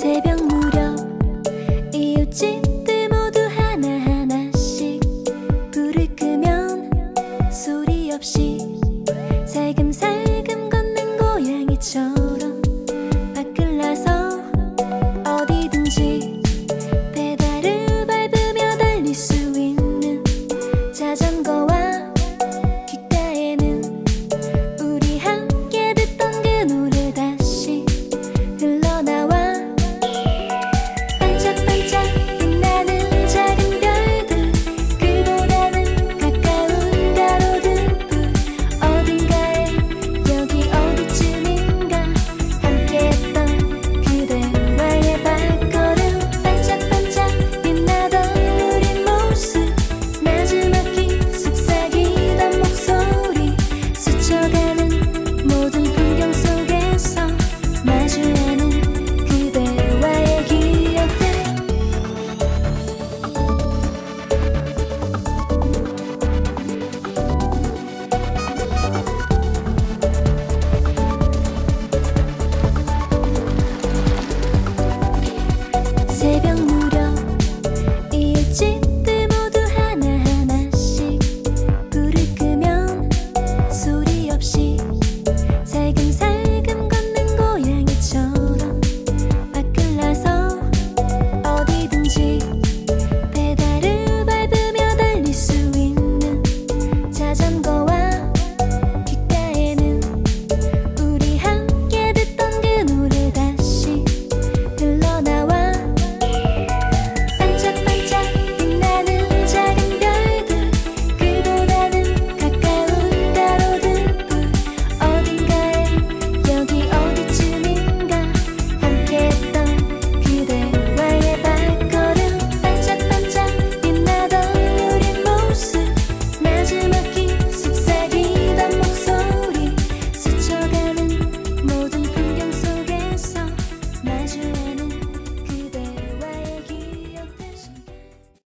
새벽 무렵 이웃집들 모두 하나하나씩 불을 끄면 소리 없이 살금살